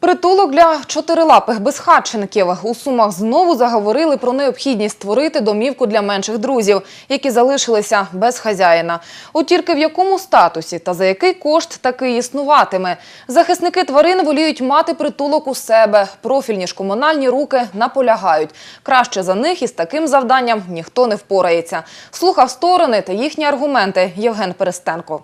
Притулок для чотирилапих безхатченків. У Сумах знову заговорили про необхідність створити домівку для менших друзів, які залишилися без хазяїна. От тільки в якому статусі та за який кошт таки існуватиме. Захисники тварин воліють мати притулок у себе. Профільні ж комунальні руки наполягають. Краще за них із таким завданням ніхто не впорається. Слухав сторони та їхні аргументи Євген Перестенко.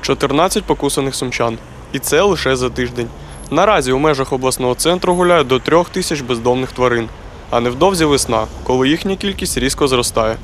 14 покусаних сумчан. І це лише за тиждень. Наразі у межах обласного центру гуляють до трьох тисяч бездомних тварин. А невдовзі весна, коли їхня кількість різко зростає.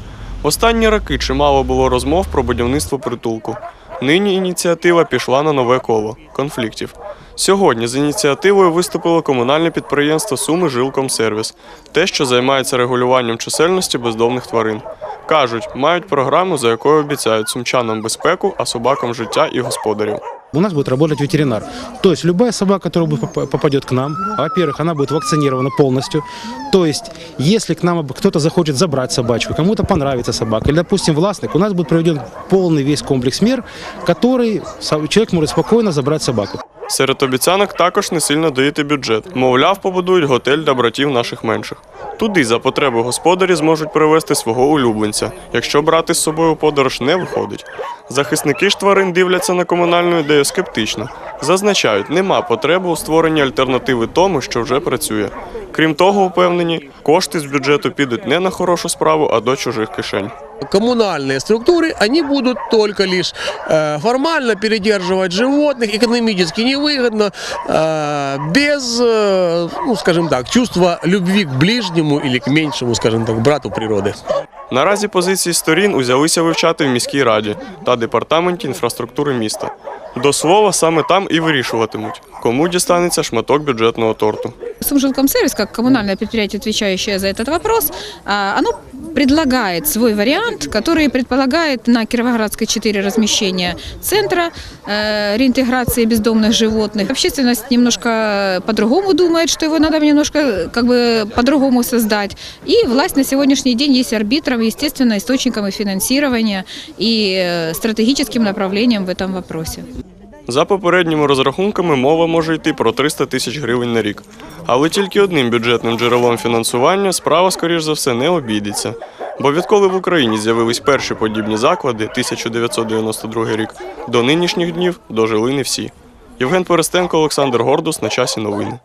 Останні роки чимало було розмов про будівництво притулку. Нині ініціатива пішла на нове коло конфліктів. Сьогодні з ініціативою виступило комунальне підприємство Суми Жилкомсервіс, те, що займається регулюванням чисельності бездомних тварин. Кажуть, мають програму, за якою обіцяють сумчанам безпеку, а собакам життя і господарів. У нас будет работать ветеринар. То есть любая собака, которая будет поп- попадет к нам, во-первых, она будет вакцинирована полностью. То есть, если к нам об- кто-то захочет забрать собачку, кому-то понравится собака, или, допустим, властник, у нас будет проведен полный весь комплекс мер, который со- человек может спокойно забрать собаку. Серед обіцянок також не сильно доїти бюджет. Мовляв, побудують готель для братів наших менших. Туди за потреби господарі зможуть привезти свого улюбленця, якщо брати з собою у подорож не виходить. Захисники ж тварин дивляться на комунальну ідею скептично. Зазначають, нема потреби у створенні альтернативи тому, що вже працює. Крім того, упевнені, кошти з бюджету підуть не на хорошу справу, а до чужих кишень. коммунальные структуры, они будут только лишь э, формально передерживать животных, экономически невыгодно, э, без, э, ну, скажем так, чувства любви к ближнему или к меньшему, скажем так, брату природы. Наразі позиції сторін узялися вивчати в міській раді та департаменті інфраструктури міста. До слова, саме там і вирішуватимуть, кому дістанеться шматок бюджетного торту. Сумжилкомсервис, как коммунальное предприятие, отвечающее за этот вопрос, а, оно предлагает свой вариант, который предполагает на Кировоградской 4 размещение центра э, реинтеграции бездомных животных. Общественность немножко по-другому думает, что его надо немножко как бы по-другому создать. И власть на сегодняшний день есть арбитром, естественно, источником и финансирования, и э, стратегическим направлением в этом вопросе. За попередніми розрахунками мова може йти про 300 тисяч гривень на рік. Але тільки одним бюджетним джерелом фінансування справа, скоріш за все, не обійдеться. Бо відколи в Україні з'явились перші подібні заклади 1992 рік, до нинішніх днів дожили не всі. Євген Перестенко, Олександр Гордус на часі новини.